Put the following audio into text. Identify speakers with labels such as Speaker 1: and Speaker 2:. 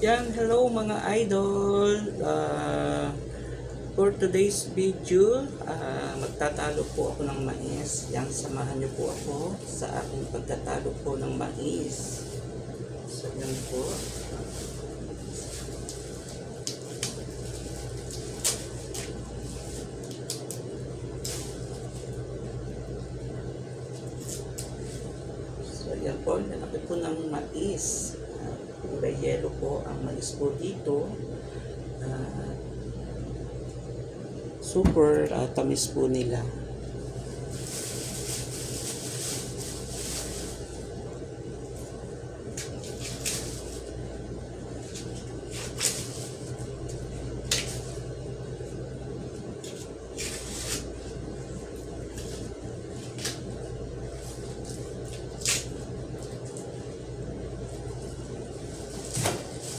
Speaker 1: Yan, hello mga idol. Ah, for today's video, ah, magtatalo po ako ng mais. Yan, samahan niyo po ako sa aking pagtatalo po ng mais. So, yan po. So, yan po, nalaki po ng mais. Uh, kulay yellow po ang mais po dito. Ah, super ah, tamis po nila.